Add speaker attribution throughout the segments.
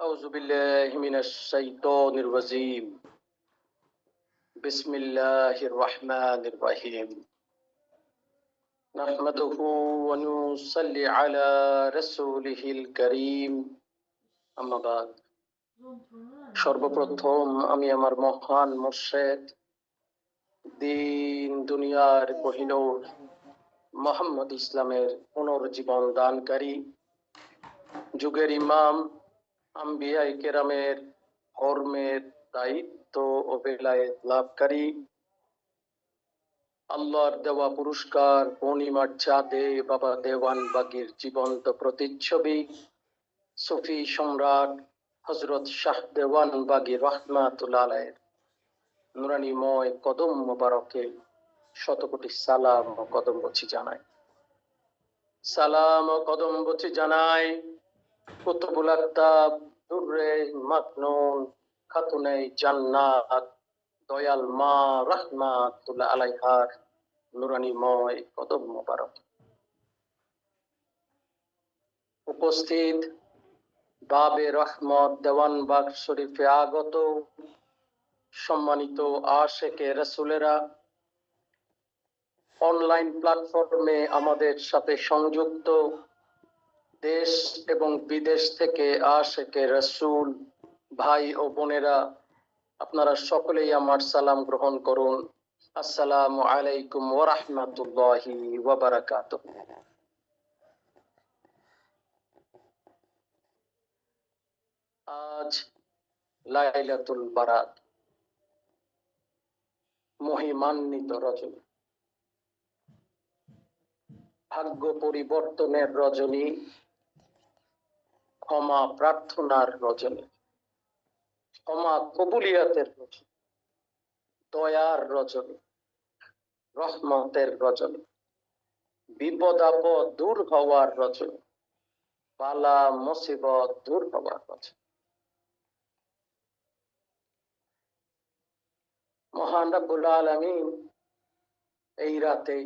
Speaker 1: أعوذ بالله من الشيطان الرجيم بسم الله الرحمن الرحيم نحمده ونصلي على رسوله الكريم أما بعد সর্বপ্রথম আমি আমার মহান মোর্শেদ দিন দুনিয়ার কোহিনূর মোহাম্মদ ইসলামের পুনর্জীবন দানকারী যুগের ইমাম আম্বিয়াই কেরামের কর্মের দায়িত্ব ও বেলায়েত লাভকারী। আল্লাহর দেওয়া পুরস্কার, পূর্ণিমার চাঁদে বাবা দেওয়ান বাগির জীবন্ত প্রতিচ্ছবি। সুফি সম্রাট হজরত শাহ দেওয়ান বাগি রহমাতুল্লাহ আলাইয়ের নুরানিময় কদম মোবারকে শতকোটি সালাম ও কদম বছি জানাই সালাম ও কদম বছি জানাই কুতুবুল আক্তাব দুর্রে মাকনুন খাতুনে জান্নাত, দয়াল মা রহমাতুল্লাহ আলাইহার মোবারক। উপস্থিত বাবে রহমত দেওয়ানবাগ শরীফে আগত সম্মানিত আশেকে রসুলেরা, অনলাইন প্ল্যাটফর্মে আমাদের সাথে সংযুক্ত দেশ এবং বিদেশ থেকে আশেকে রসুল, ভাই ও বোনেরা, আপনারা সকলেই আমার সালাম গ্রহণ করুন। আসসালামু আলাইকুম ওরহমতুল্লাহি ওয়াবারাকাতুহ আজ লাইলাতুল বারাত মহিমান্বিত রজনী। ভাগ্য পরিবর্তনের রজনী। ক্ষমা প্রার্থনার রজনী, ক্ষমা কবুলিয়াতের রজনী, দয়ার রজনী, রহমতের রজনী বিপদ আপদ দূর হওয়ার রজনী, বালা মুসিবত দূর হওয়ার রজনী। মহান রাব্বুল আলামিন, এই রাতে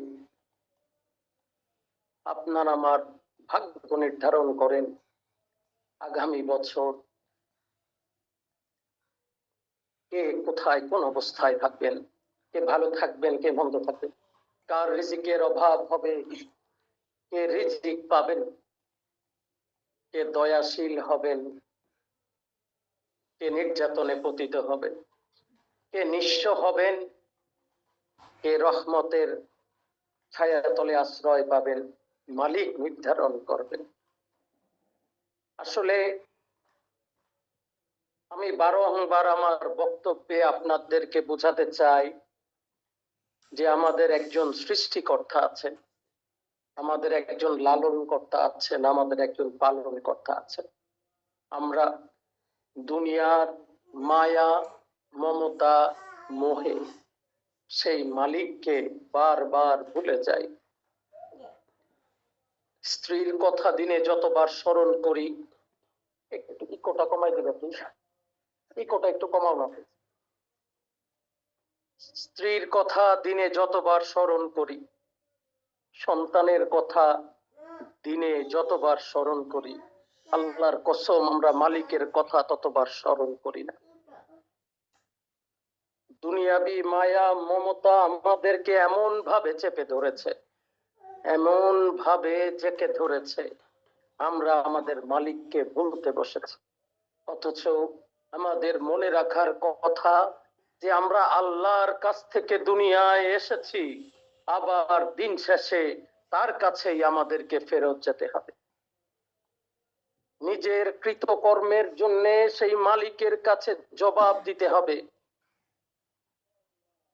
Speaker 1: আপনার আমার ভাগ্য নির্ধারণ করেন। আগামী বছর কে কোথায় কোন অবস্থায় থাকবেন? কে ভালো থাকবেন, কে মন্দ থাকবেন? কার রিজিকের অভাব হবে? কে রিজিক পাবেন? কে দয়াশীল হবেন? কে নির্যাতনে পতিত হবেন? কে নিঃস্ব হবেন? কে রহমতের ছায়াতলে আশ্রয় পাবেন? মালিক নির্ধারণ করবেন। আসলে আমি বারংবার আমার বক্তব্যে আপনাদেরকে বোঝাতে চাই যে আমাদের একজন সৃষ্টিকর্তা আছেন, আমাদের একজন লালন কর্তা আছেন, আমাদের একজন পালন কর্তা আছেন। আমরা দুনিয়ার মায়া, মমতা, মোহে সেই মালিককে বারবার ভুলে যাই। স্ত্রীর কথা দিনে যতবার স্মরণ করি, একটু ইকোটা কমাই দেবে প্লিজ ইকোটা একটু কমাও না স্ত্রীর কথা দিনে যতবার স্মরণ করি, সন্তানের কথা দিনে যতবার স্মরণ করি, আল্লাহর কসম, আমরা মালিকের কথা ততবার স্মরণ করি না। দুনিয়াবি মায়া, মমতা আমাদেরকে এমন ভাবে চেপে ধরেছে এমন ভাবে চেপে ধরেছে, আমরা আমাদের মালিককে ভুলতে বসেছি। অথচ আমাদের মনে রাখার কথা যে আমরা আল্লাহর কাছ থেকে দুনিয়ায় এসেছি, আবার দিন শেষে তার কাছেই আমাদেরকে ফেরত যেতে হবে। নিজের কৃতকর্মের জন্য সেই মালিকের কাছে জবাব দিতে হবে।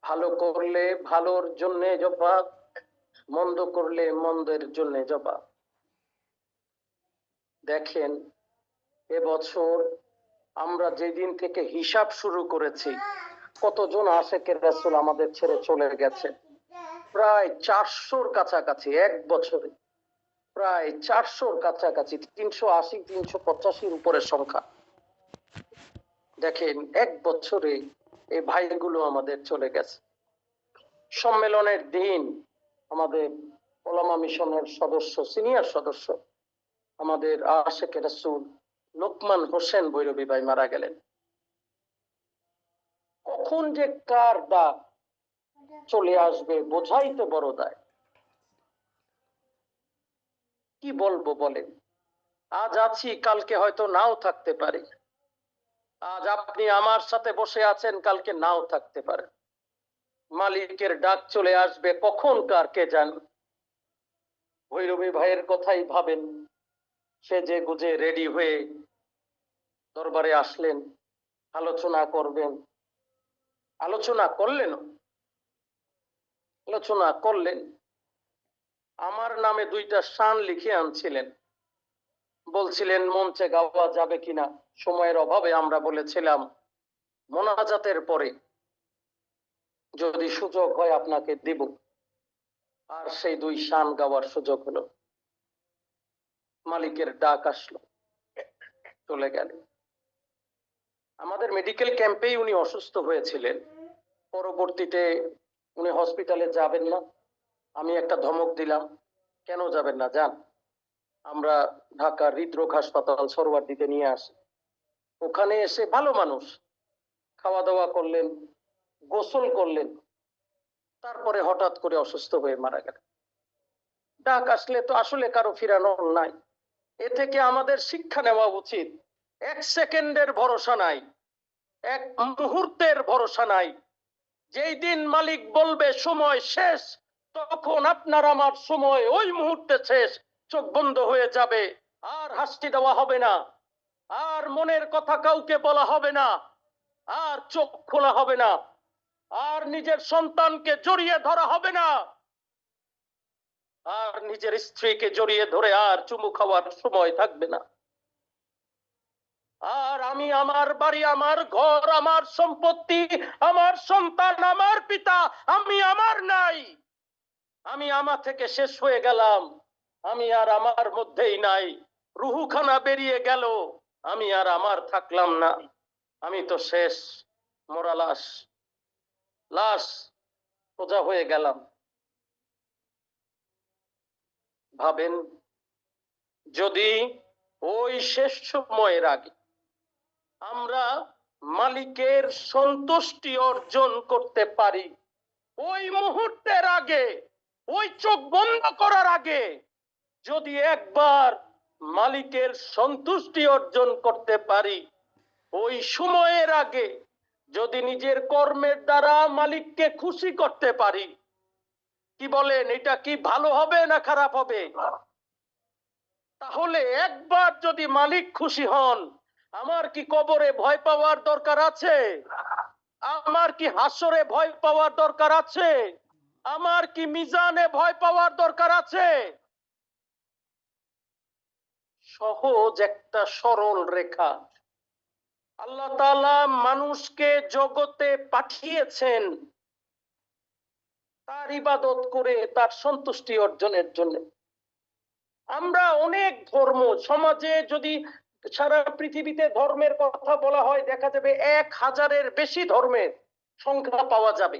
Speaker 1: ভালো করলে ভালোর জন্য জবাব মন্দ করলে মন্দের জন্য জবাব। দেখেন, এবছর আমরা যেদিন থেকে হিসাব শুরু করেছি, কতজন আশেকের রাসূল আমাদের ছেড়ে চলে গেছে? প্রায় চারশোর কাছাকাছি, এক বছরে। প্রায় চারশোর কাছাকাছি, তিনশো আশি, তিনশো পঁচাশির উপরে সংখ্যা। দেখেন, এক বছরে এই ভাইগুলো আমাদের চলে গেছে। সম্মেলনের দিন আমাদের ওলামা মিশনের সদস্য, সিনিয়র সদস্য, আমাদের আশেখ রাসূল লোকমান হোসেন বৈরবী ভাই মারা গেলেন। কখন যে কার ডাক চলে আসবে, বোঝাই তো বড় দায়। কি বলব বলেন? আজ আছি, কালকে হয়তো নাও থাকতে পারি। আজ আপনি আমার সাথে বসে আছেন, কালকে নাও থাকতে পারে। মালিকের ডাক চলে আসবে, কখন কার কে জান? ভৈরবী ভাইয়ের কথাই ভাবেন। সে যে গুজে রেডি হয়ে দরবারে আসলেন, আলোচনা করবেন। আলোচনা করলেন? আলোচনা করলেন। আমার নামে দুইটা শান লিখে আনছিলেন। বলছিলেন, মঞ্চে গাওয়া যাবে কিনা? সময়ের অভাবে আমরা বলেছিলাম, মোনাজাতের পরে। যদি সুযোগ হয় আপনাকে দিব। আর সেই দুই শান গাওয়ার সুযোগ হলো। মালিকের ডাক আসলো। চলে গেল। আমাদের মেডিকেল ক্যাম্পেই উনি অসুস্থ হয়েছিলেন। পরবর্তীতে উনি হসপিটালে যাবেন না। আমি একটা ধমক দিলাম। কেন যাবেন না? যান। আমরা ঢাকার হৃদরোগ হাসপাতাল সরওয়ার্দিতে নিয়ে আসি। ওখানে এসে ভালো মানুষ। খাওয়া দাওয়া করলেন। গোসল করলেন। তারপরে হঠাৎ করে অসুস্থ হয়ে মারা গেলেন। ডাক আসলে তো আসলে কারও ফিরানোর নাই। এ থেকে আমাদের শিক্ষা নেওয়া উচিত। এক সেকেন্ডের ভরসা নাই। এক মুহূর্তের ভরসা নাই। যেই দিন মালিক বলবে, সময় শেষ তখন আপনার আমার সময় ওই মুহূর্তে শেষ। চোখ বন্ধ হয়ে যাবে। আর হাসি দেওয়া হবে না। আর মনের কথা কাউকে বলা হবে না। আর চোখ খোলা হবে না। আর নিজের সন্তানকে জড়িয়ে ধরা হবে না। আর নিজের স্ত্রীকে জড়িয়ে ধরে আর চুমু খাওয়ার সময় থাকবে না। আর আমি আমার বাড়ি, আমার ঘর, আমার সম্পত্তি, আমার সন্তান, আমার পিতা, আমি আমার নাই। আমি আমার থেকে শেষ হয়ে গেলাম। আমি আর আমার মধ্যেই নাই। রুহুখানা বেরিয়ে গেল। আমি আর আমার থাকলাম না। আমি তো শেষ মোরা লাশ সোজা হয়ে গেলাম। ভাবেন, যদি ওই শেষ সময়ের আগে আমরা মালিকের সন্তুষ্টি অর্জন করতে পারি, ওই মুহূর্তের আগে, ওই চোখ বন্ধ করার আগে, যদি একবার মালিকের সন্তুষ্টি অর্জন করতে পারি, ওই সময়ের আগে যদি নিজের কর্মের দ্বারা মালিককে খুশি করতে পারি, কি বলেন, এটা কি ভালো হবে না খারাপ হবে? তাহলে একবার যদি মালিক খুশি হন, আমার কি কবরে ভয় পাওয়ার দরকার আছে? আমার কি হাসরে ভয় পাওয়ার দরকার আছে? আমার কি মিজানে ভয় পাওয়ার দরকার আছে? সহজ একটা সরল রেখা। আল্লাহ তাআলা মানুষকে জগতে পাঠিয়েছেন তার ইবাদত করে, তার সন্তুষ্টি অর্জনের জন্য। আমরা অনেক ধর্ম, সমাজে যদি সারা পৃথিবীতে ধর্মের কথা বলা হয়, দেখা যাবে এক হাজারের বেশি ধর্মের সংখ্যা পাওয়া যাবে।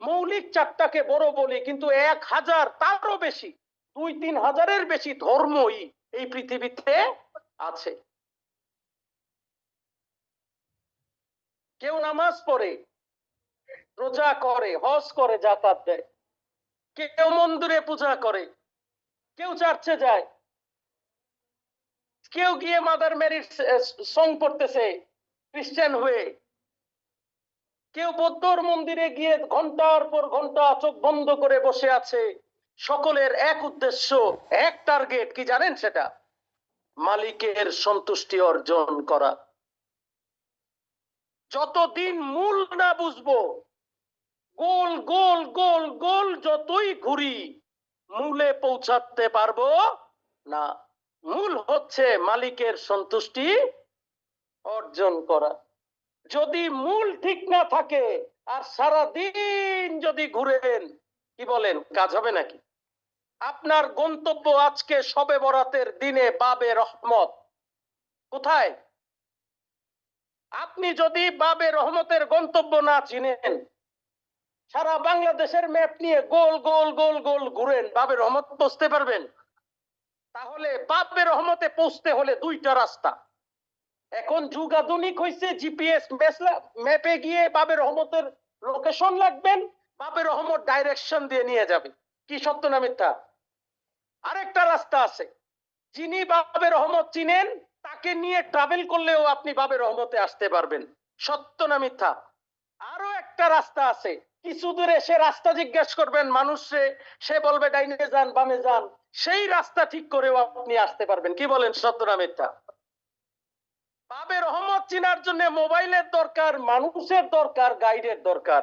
Speaker 1: মৌলিক চারটাকে বড় বলি, কিন্তু এক হাজার তারও বেশি, দুই তিন হাজারের বেশি ধর্মই এই পৃথিবীতে আছে। কেউ নামাজ পড়ে, রোজা করে, হজ করে জাকাত দেয়। কেউ মন্দিরে পূজা করে, কেউ চার্চে যায়। কেউ গিয়ে মাদার মেরির সং পড়তেছে, খ্রিস্টান হয়ে। কেউ বৌদ্ধর মন্দিরে গিয়ে ঘণ্টার পর ঘণ্টা চোখ বন্ধ করে বসে আছে। সকলের এক উদ্দেশ্য, এক টার্গেট কি জানেন সেটা? মালিকের সন্তুষ্টি অর্জন করা। যতদিন মূল না বুঝব, গোল গোল গোল গোল যতই ঘুরি, মূলে পৌঁছাতে পারব না। মূল হচ্ছে মালিকের সন্তুষ্টি অর্জন করা। যদি মূল ঠিক না থাকে, আর সারা দিন যদি ঘুরেন, কি বলেন, কাজ হবে নাকি? আপনার গন্তব্য আজকে সবে বরাতের দিনে বাবে রহমত। কোথায়? আপনি যদি বাবে রহমতের গন্তব্য না চিনেন, সারা বাংলাদেশের ম্যাপ নিয়ে গোল গোল গোল গোল ঘুরেন, বাবে রহমত বসতে পারবেন। তাহলে বাপের রহমতে পৌঁছতে হলে দুইটা রাস্তা। এখন যুগ আধুনিক হয়েছে জিপিএস ম্যাপে গিয়ে বাবে রহমতের লোকেশন লাগবেন, বাবে রহমত ডাইরেকশন দিয়ে নিয়ে যাবে। কি সত্য না মিথ্যা? আরেকটা রাস্তা আছে। যিনি বাবে রহমত চিনেন তাকে নিয়ে ট্রাভেল করলেও আপনি বাবের রহমতে আসতে পারবেন। সত্য না মিথ্যা? আরও একটা রাস্তা আছে। কিছু দূরে সে রাস্তা জিজ্ঞেস করবেন, মানুষে সে বলবে, ডাইনে যান, বামে যান। সেই রাস্তা ঠিক করেও আপনি আসতে পারবেন। কি বলেন, সত্য না মিথ্যা? বাবে রহমত চিনার জন্য মোবাইলের দরকার, মানুষের দরকার, গাইডের দরকার।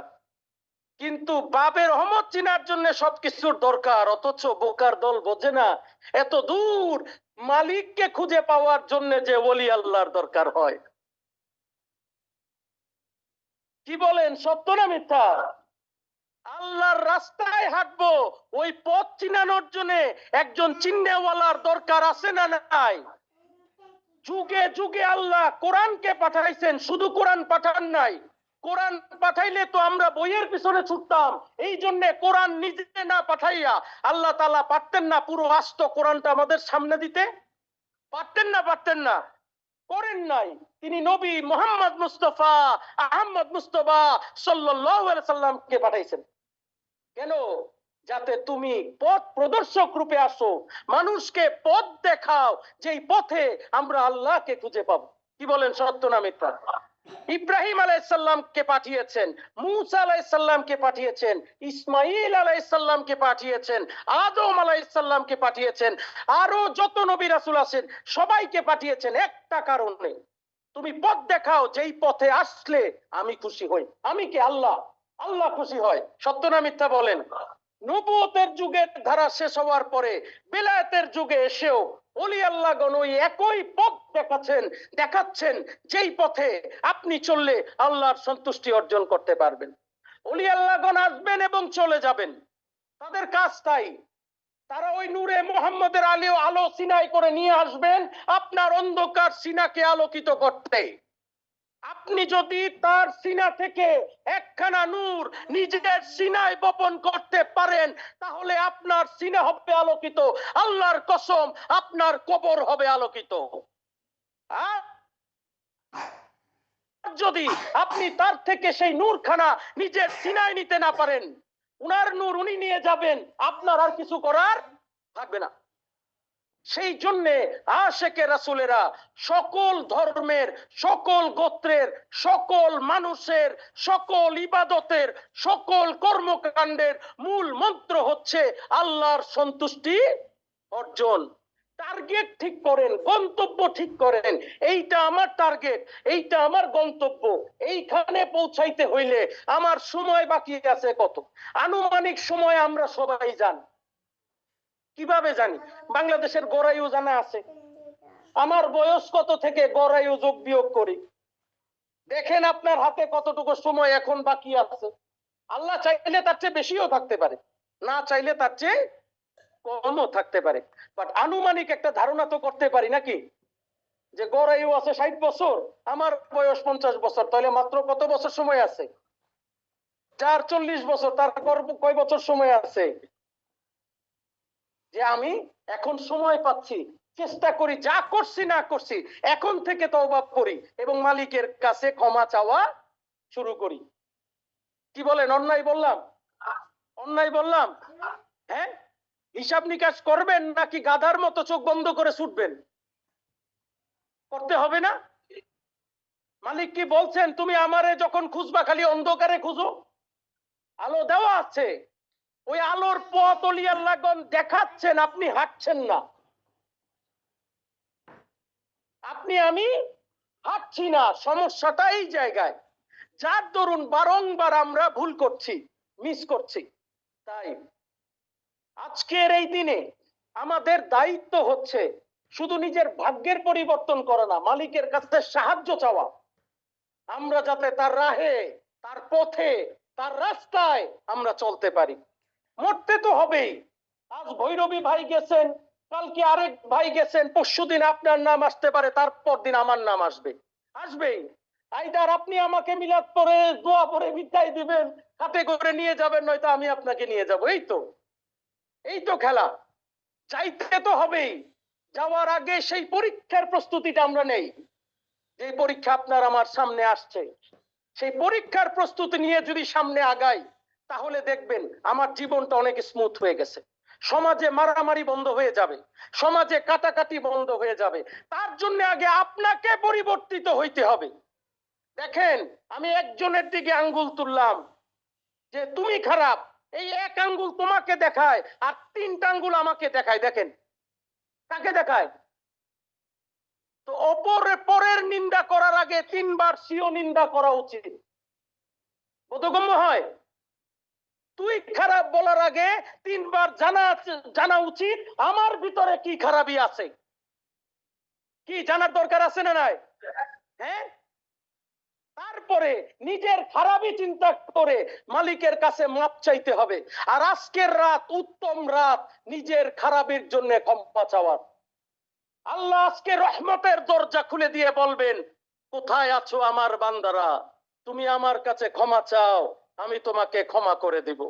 Speaker 1: কিন্তু বাবে রহমত চিনার জন্য সবকিছুর দরকার, অথচ বোকার দল বোঝে না। এত দূর মালিককে খুঁজে পাওয়ার জন্য যে ওলি আল্লাহর দরকার হয়। কি বলেন, সত্য না মিথ্যা? আল্লাহর রাস্তায় হাঁটবো, ওই পথ চিনানোর জন্য একজন চিহ্নেওয়ালার দরকার আছে না নাই? যুগে যুগে আল্লাহ কোরআনকে পাঠাইছেন, শুধু কোরআন পাঠান নাই। কোরআন পাঠাইলে তো আমরা বইয়ের পিছনে ছুটতাম। এই জন্য কোরআন নিজে না পাঠাইয়া আল্লাহ তালা পারতেন না পুরো আস্ত কোরআনটা আমাদের সামনে দিতে? পারতেন না পারতেন না। করেন নাই। তিনি নবী মোহাম্মদ মুস্তফা আহমদ মুস্তফা সাল্লামকে পাঠাইছেন। কেন? যাতে তুমি পথ প্রদর্শক রূপে আসো, মানুষকে পথ দেখাও, যেই পথে আমরা আল্লাহকে খুঁজে পাবো। কি বলেন সত্য না মিথ্যা? ইব্রাহিম আলাইসাল্লামকে পাঠিয়েছেন, মুসা আলাইসাল্লামকে পাঠিয়েছেন ইসমাইল আলাইসাল্লামকে পাঠিয়েছেন, আদম আলাইসাল্লামকে পাঠিয়েছেন, আরও যত নবী রাসুল আছেন, সবাইকে পাঠিয়েছেন একটা কারণে। তুমি পথ দেখাও, যেই পথে আসলে আমি খুশি হই। আমি কি আল্লাহ? আল্লাহ খুশি হয়। সত্য না মিথ্যা বলেন? নবুয়তের যুগের ধারা শেষ হওয়ার পরে, বেলায়েতের যুগে এসেও অলি আল্লাহগণ ওই একই পথ দেখাচ্ছেন দেখাচ্ছেন, যেই পথে আপনি চললে আল্লাহর সন্তুষ্টি অর্জন করতে পারবেন। অলি আল্লাহগণ আসবেন এবং চলে যাবেন। তাদের কাজ তাই। তারা ওই নূরে মোহাম্মদের আলো আলো সিনাই করে নিয়ে আসবেন, আপনার অন্ধকার সিনাকে আলোকিত করতে। আপনি যদি তার সিনা থেকে একখানা নূর নিজের সিনায় বপন করতে পারেন, তাহলে আপনার সিনা হবে আলোকিত। আল্লাহর কসম, আপনার কবর হবে আলোকিত। যদি আপনি তার থেকে সেই নূরখানা নিজের সিনায় নিতে না পারেন, উনার নূর উনি নিয়ে যাবেন, আপনার আর কিছু করার থাকবে না। সেই জন্যে আশেকে রাসুলেরা সকল ধর্মের, সকল গোত্রের, সকল মানুষের, সকল ইবাদতের, সকল কর্মকাণ্ডের মূল মন্ত্র হচ্ছে আল্লাহর সন্তুষ্টি অর্জন। টার্গেট ঠিক করেন, গন্তব্য ঠিক করেন। এইটা আমার টার্গেট এইটা আমার গন্তব্য। এইখানে পৌঁছাইতে হইলে আমার সময় বাকি আছে কত? আনুমানিক সময় আমরা সবাই জানি। কীভাবে জানি? বাংলাদেশের গড়াইও জানা আছে। আমার বয়স কত থেকে গড়াইও যোগ বিয়োগ করি? দেখেন আপনার হাতে কতটুকু সময় এখন বাকি আছে। আল্লাহ চাইলে তার চেয়ে বেশিও থাকতে পারে, না চাইলে তার চেয়ে কমও থাকতে পারে। বাট আনুমানিক একটা ধারণা তো করতে পারি নাকি? যে গড়াইও আছে ষাট বছর, আমার বয়স পঞ্চাশ বছর, তাহলে মাত্র কত বছর সময় আছে? চার চল্লিশ বছর, তার কয় বছর সময় আছে? যে আমি এখন সময় পাচ্ছি, চেষ্টা করি, যা করছি না করছি, এখন থেকে তওবা করি এবং মালিকের কাছে ক্ষমা চাওয়া শুরু করি। কি বলেন, অন্যায় বললাম? অন্যায় বললাম? হ্যাঁ? হিসাব নিকাশ করবেন নাকি গাধার মতো চোখ বন্ধ করে ছুটবেন? করতে হবে না? মালিক কি বলছেন, তুমি আমারে যখন খুঁজবা, খালি অন্ধকারে খুঁজো। আলো দেওয়া আছে ওই আলোর পথ অলিয়াল্লাগন দেখাচ্ছেন, আপনি হাঁটছেন না। আপনি, আমি হাঁটছি না, সমস্যাটা এই জায়গায়। যার দরুন বারংবার আমরা ভুল করছি মিস করছি। তাই আজকের এই দিনে আমাদের দায়িত্ব হচ্ছে শুধু নিজের ভাগ্যের পরিবর্তন করে না, মালিকের কাছে সাহায্য চাওয়া। আমরা যাতে তার রাহে, তার পথে, তার রাস্তায় আমরা চলতে পারি। মরতে তো হবেই। আজ ভৈরবী ভাই গেছেন, কালকে আরেক ভাই গেছেন, পরশু দিন আপনার নাম আসতে পারে, তারপর দিন আমার নাম আসবে। আসবেই। আইদার আপনি আমাকে মিলাদ পরে, দোয়া করে বিদায় দিবেন। হাতে করে নিয়ে যাবেন, নয়তো আমি আপনাকে নিয়ে যাব। এই তো। এই তো খেলা। চাইতে তো হবেই। যাওয়ার আগে সেই পরীক্ষার প্রস্তুতিটা আমরা নেই। যে পরীক্ষা আপনার আমার সামনে আসছে, সেই পরীক্ষার প্রস্তুতি নিয়ে যদি সামনে আগাই তাহলে দেখবেন আমার জীবনটা অনেক স্মুথ হয়ে গেছে। সমাজে মারামারি বন্ধ হয়ে যাবে। সমাজে কাটাকাটি বন্ধ হয়ে যাবে। তার জন্য আগে আপনাকে পরিবর্তিত হইতে হবে। দেখেন, আমি একজনের দিকে আঙ্গুল তুললাম যে, তুমি খারাপ। এই এক আঙ্গুল তোমাকে দেখায় আর তিনটা আঙ্গুল আমাকে দেখায়। দেখেন, কাকে দেখায়? তো অপরে পরের নিন্দা করার আগে তিনবার সিও নিন্দা করা উচিত। বোধগম্য হয়? তুই খারাপ বলার আগে তিনবার জানা জানা উচিত আমার ভিতরে কি খারাপই আছে। কি জানার দরকার আছে না নাই? হ্যাঁ? তারপরে নিজের খারাপই চিন্তা করে মালিকের কাছে মাপ চাইতে হবে। আর আজকের রাত উত্তম রাত নিজের খারাপের জন্য ক্ষমা চাওয়ার। আল্লাহ আজকে রহমতের দরজা খুলে দিয়ে বলবেন, কোথায় আছো আমার বান্দারা? তুমি আমার কাছে ক্ষমা চাও। আমি তোমাকে ক্ষমা করে দিব।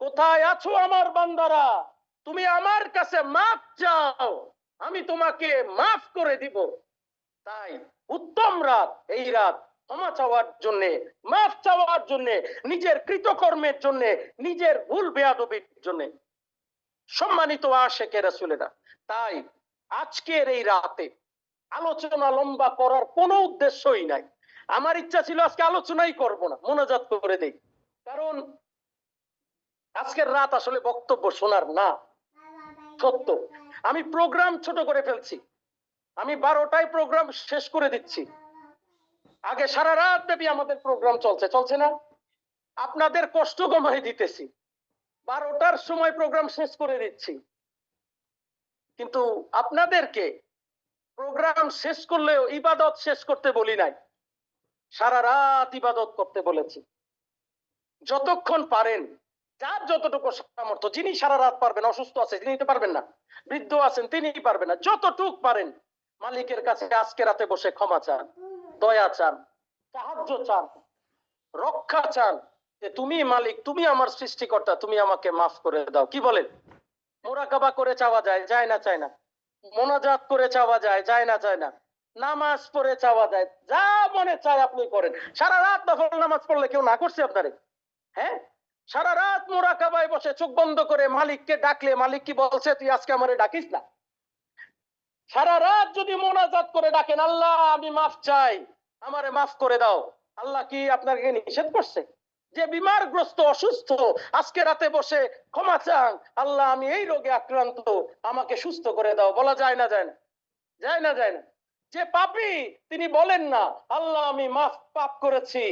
Speaker 1: কোথায় আছো আমার বান্দারা? তুমি আমার কাছে মাফ চাও। আমি তোমাকে মাফ করে দিব। তাই উত্তম রাত, এই রাত ক্ষমা চাওয়ার জন্য, মাফ চাওয়ার জন্য, নিজের কৃতকর্মের জন্য, নিজের ভুল বেয়াদবির জন্য। সম্মানিত আশেকে রাসুলেরা, তাই আজকের এই রাতে আলোচনা লম্বা করার কোনো উদ্দেশ্যই নাই। আমার ইচ্ছা ছিল আজকে আলোচনাই করব না, মনোজাত করে দেই। কারণ আজকের রাত আসলে বক্তব্য শোনার না, সত্য। আমি প্রোগ্রাম ছোট করে ফেলছি। আমি বারোটায় প্রোগ্রাম শেষ করে দিচ্ছি। আগে সারা রাত ব্যাপী আমাদের প্রোগ্রাম চলছে চলছে না? আপনাদের কষ্ট কমাই দিতেছি। বারোটার সময় প্রোগ্রাম শেষ করে দিচ্ছি। কিন্তু আপনাদেরকে প্রোগ্রাম শেষ করলেও ইবাদত শেষ করতে বলি নাই। সারা রাত ইবাদত করতে বলেছি। যতক্ষণ পারেন, যার যতটুকু সামর্থ্য, যিনি সারা রাত পারবেন, অসুস্থ আছে তিনি তো পারবেন না, বৃদ্ধ আছেন তিনি পারবেন না, যতটুক পারেন, মালিকের কাছে আজকে রাতে বসে ক্ষমা চান, দয়া চান, সাহায্য চান, রক্ষা চান যে তুমি মালিক, তুমি আমার সৃষ্টিকর্তা, তুমি আমাকে মাফ করে দাও। কি বলেন? মোরাকাবা করে চাওয়া যায় যায় না, চায় না। মোনাজাত করে চাওয়া যায় যায় না চায় না। নামাজ পড়ে চাওয়া যায় যা মনে চায় আপনি করেন। সারা রাত নফল নামাজ পড়লে কেউ না করছে আপনারে? হ্যাঁ? সারা রাত মোরাকাবায় বসে চোখ বন্ধ করে মালিককে ডাকলে, মালিক কি বলছে, তুই আজকে আমারে ডাকিস না? সারা রাত যদি মোনাজাত করে ডাকেন, আল্লাহ, আমি মাফ চাই, আমারে মাফ করে দাও। আল্লাহ কি আপনাকে নিষেধ করছে? যে বিমারগ্রস্ত, অসুস্থ, আজকে রাতে বসে ক্ষমা চান, আল্লাহ, আমি এই রোগে আক্রান্ত, আমাকে সুস্থ করে দাও। বলা যায় না যায় না? যায় না যায় না? যে পাপি তিনি বলেন না, আল্লাহ, আমি মাফ পাপ করেছি।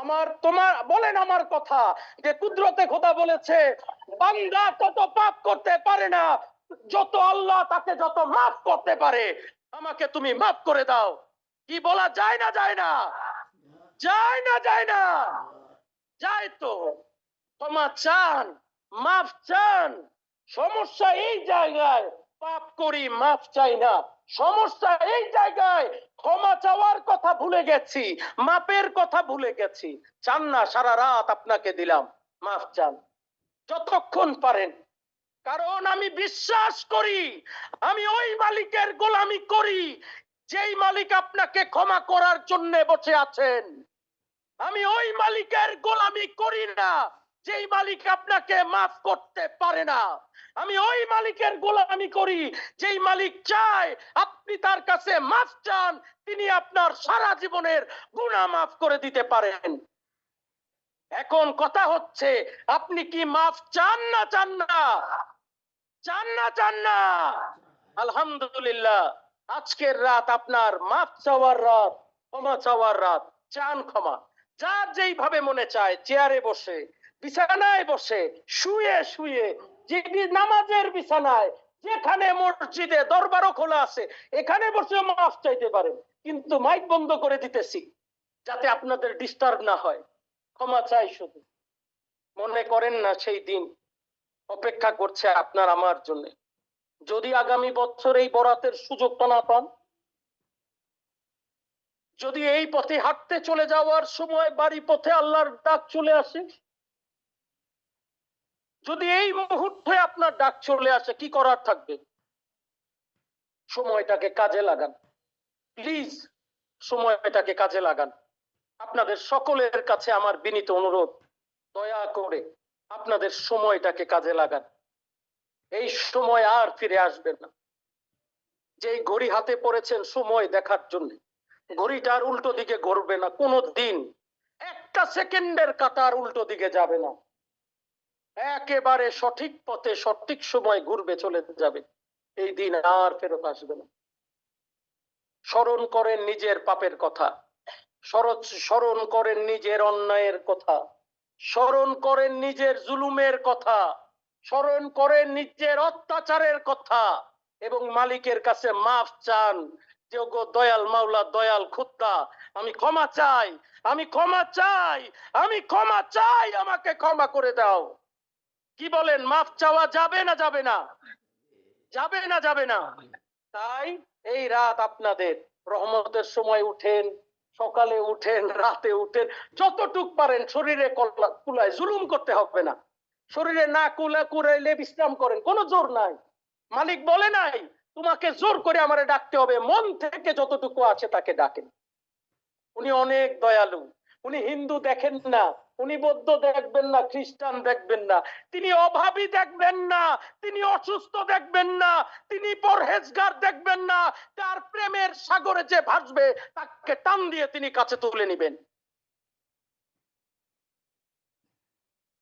Speaker 1: আমার তোমার, বলেন আমার কথা যে কুদরতে খোদা বলেছে, বান্দা তত পাপ করতে পারে না, যত আল্লাহ তাকে যত মাফ করতে পারে, আমাকে তুমি মাফ করে দাও। কি বলা যায় না যায় না? যায় না যায় না? যায় তো। ক্ষমা চান, মাফ চান। সমস্যা এই জায়গায়, পাপ করি, মাফ চাই না। সমস্যা এই জায়গায়। ক্ষমা চাওয়ার কথা ভুলে গেছি, মাপের কথা ভুলে গেছি। চান না, সারা রাত আপনাকে দিলাম। মাফ চান। যতক্ষণ পারেন। কারণ আমি বিশ্বাস করি, আমি ওই মালিকের গোলামি করি, যেই মালিক আপনাকে ক্ষমা করার জন্য বসে আছেন। আমি ওই মালিকের গোলামি করি না। যেই মালিক আপনাকে মাফ করতে পারে না, আমি ওই মালিকের গোলামি করি, যেই মালিক চায় আপনি তার কাছে মাফ চান, তিনি আপনার সারা জীবনের গুনাহ মাফ করে দিতে পারেন। এখন কথা হচ্ছে, আপনি কি মাফ চান না চান না? চান না চান না? আলহামদুলিল্লাহ, আজকের রাত আপনার মাফ চাওয়ার রাত, ক্ষমা চাওয়ার রাত, চান ক্ষমা। যার যেইভাবে মনে চায়, চেয়ারে বসে বিছানায় বসে, শুয়ে শুয়ে, যে নামাজের বিছানায়, যেখানে মসজিদে দরবারও খোলা আছে, এখানে বসে মাফ চাইতে পারেন, কিন্তু মাইক বন্ধ করে দিতেছি, যাতে আপনাদের ডিস্টার্ব না হয়। ক্ষমা চাই শুধু। মনে করেন না সেই দিন অপেক্ষা করছে আপনার আমার জন্য। যদি আগামী বছর এই বরাতের সুযোগটা না পান, যদি এই পথে হাঁটতে চলে যাওয়ার সময় বাড়ি পথে আল্লাহর ডাক চলে আসে যদি এই মুহূর্তে আপনার ডাক চলে আসে, কি করার থাকবে? সময়টাকে কাজে লাগান। প্লিজ, সময়টাকে কাজে লাগান। আপনাদের সকলের কাছে আমার বিনীত অনুরোধ, দয়া করে আপনাদের সময়টাকে কাজে লাগান। এই সময় আর ফিরে আসবে না। যেই ঘড়ি হাতে পড়েছেন সময় দেখার জন্য ঘড়িটার উল্টো দিকে ঘুরবে না। কোনো দিন, একটা সেকেন্ডের কাতার উল্টো দিকে যাবে না। একেবারে সঠিক পথে, সঠিক সময় ঘুরবে, চলে যাবে। এই দিন আর ফেরত আসবে না। স্মরণ করেন নিজের পাপের কথা। স্মরণ স্মরণ করেন নিজের অন্যায়ের কথা। স্মরণ করেন নিজের জুলুমের কথা। স্মরণ করেন নিজের অত্যাচারের কথা। এবং মালিকের কাছে মাফ চান দয়াল মাওলা, দয়াল খুদ্দা আমি ক্ষমা চাই, আমি ক্ষমা চাই, আমি ক্ষমা চাই, আমাকে ক্ষমা করে দাও। কি বলেন, মাফ চাওয়া যাবে না যাবে না? যাবে না যাবে না। তাই এই রাত আপনাদের রহমতের সময় উঠেন, সকালে উঠেন, রাতে উঠেন, যতটুক পারেন শরীরে কুলায় জুলুম করতে হবে না। শরীরে না কুলা কুড়াইলে বিশ্রাম করেন, কোনো জোর নাই। মালিক বলে নাই, তোমাকে জোর করে আমারে ডাকতে হবে, মন থেকে যতটুকু আছে তাকে ডাকেন। উনি অনেক দয়ালু, উনি হিন্দু দেখেন না উনি বৌদ্ধ দেখবেন না, খ্রিস্টান দেখবেন না। তিনি অভাবী দেখবেন না, তিনি অসুস্থ দেখবেন না, তিনি পরহেজগার দেখবেন না। তার প্রেমের সাগরে যে ভাসবে, তাকে টান দিয়ে তিনি কাছে তুলে নেবেন।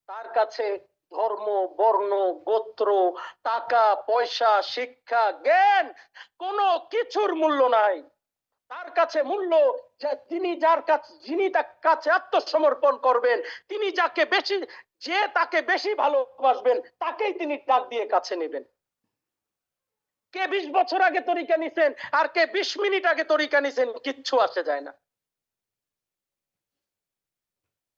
Speaker 1: তার কাছে ধর্ম, বর্ণ, গোত্র, টাকা, পয়সা, শিক্ষা, জ্ঞান কোনো কিছুর মূল্য নাই। তার কাছে মূল্য তিনি যার কাছে, যিনি তার কাছে আত্মসমর্পণ করবেন, তিনি যাকে বেশি, যে তাকে বেশি ভালোবাসবেন, তাকেই তিনি ডাক দিয়ে কাছে নেবেন। কে বিশ বছর আগে তরিকা নিছেন, আর কে বিশ মিনিট আগে তরিকা নিছেন, কিচ্ছু আসে যায় না।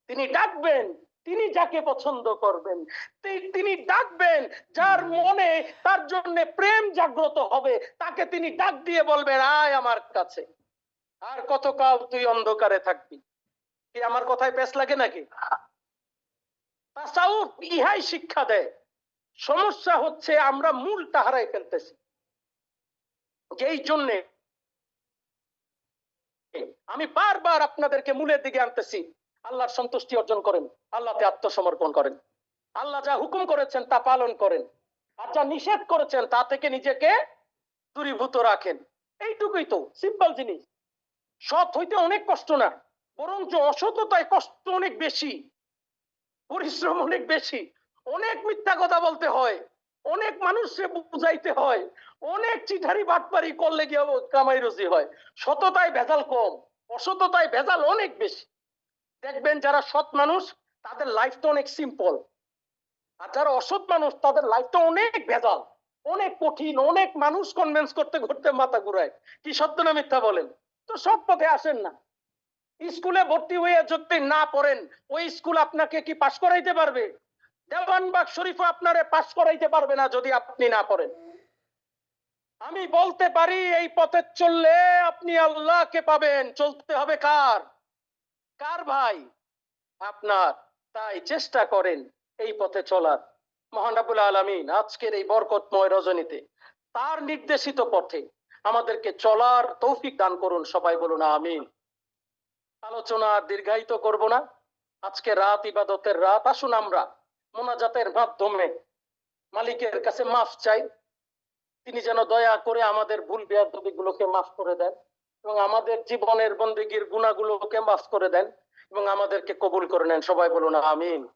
Speaker 1: তিনি ডাকবেন, তিনি যাকে পছন্দ করবেন তিনি ডাকবেন, যার মনে, তার জন্য প্রেম জাগ্রত হবে, তাকে তিনি ডাক দিয়ে বলবেন, আয় আমার কাছে। আর কতকাল তুই অন্ধকারে থাকবি? কি আমার কথায় পেশ লাগে নাকি? ইহাই শিক্ষা দেয়, সমস্যা হচ্ছে আমরা মূলটা হারাই ফেলতেছি। যেই জন্যে আমি বারবার আপনাদেরকে মূলের দিকে আনতেছি। আল্লাহর সন্তুষ্টি অর্জন করেন, আল্লাহতে আত্মসমর্পণ করেন। আল্লাহ যা হুকুম করেছেন তা পালন করেন। আর যা নিষেধ করেছেন তা থেকে নিজেকে দূরীভূত রাখেন। এইটুকুই তো, সিম্পল জিনিস। সৎ হইতে অনেক কষ্ট না, বরঞ্চ অসততায় কষ্ট অনেক বেশি, পরিশ্রম অনেক বেশি, অনেক মিথ্যা কথা বলতে হয়, অনেক মানুষকে বুঝাইতে হয়, অনেক চিঠারি বাটপারি করলে গিয়ে কামাই রুজি হয়। সততায় ভেজাল কম, অসততায় ভেজাল অনেক বেশি। দেখবেন যারা সৎ মানুষ, তাদের লাইফটা অনেক সিম্পল আর যারা অসৎ মানুষ, তাদের লাইফটা অনেক ভেজাল, অনেক কঠিন, অনেক মানুষ কনভিন্স করতে করতে মাথা ঘুরায়। কি সত্য না মিথ্যা বলেন? তো সৎ পথে আসেন না। স্কুলে ভর্তি হয়ে যদি না পড়েন, ওই স্কুল আপনাকে কি পাশ করাইতে পারবে? দেওয়ানবাগ শরীফ আপনারে পাশ করাইতে পারবে না যদি আপনি না পড়েন। আমি বলতে পারি, এই পথে চললে আপনি আল্লাহকে পাবেন। চলতে হবে কার? কার ভাই? আপনার। তাই চেষ্টা করেন এই পথে চলার। মহানাবুল আলমিন, আজকের এই বরকতময় রজনীতে, তার নির্দেশিত পথে আমাদেরকে চলার তৌফিক দান করুন, সবাই বলুন আমিন। আলোচনা দীর্ঘায়িত করব না। আজকে রাত ইবাদতের রাত, আসুন আমরা মোনাজাতের মাধ্যমে মালিকের কাছে মাফ চাই। তিনি যেন দয়া করে আমাদের ভুল বেয়াদবি গুলোকে মাফ করে দেন এবং আমাদের জীবনের বন্দিগির গুণাগুলোকে মাফ করে দেন এবং আমাদেরকে কবুল করে নেন। সবাই বলুন আমিন।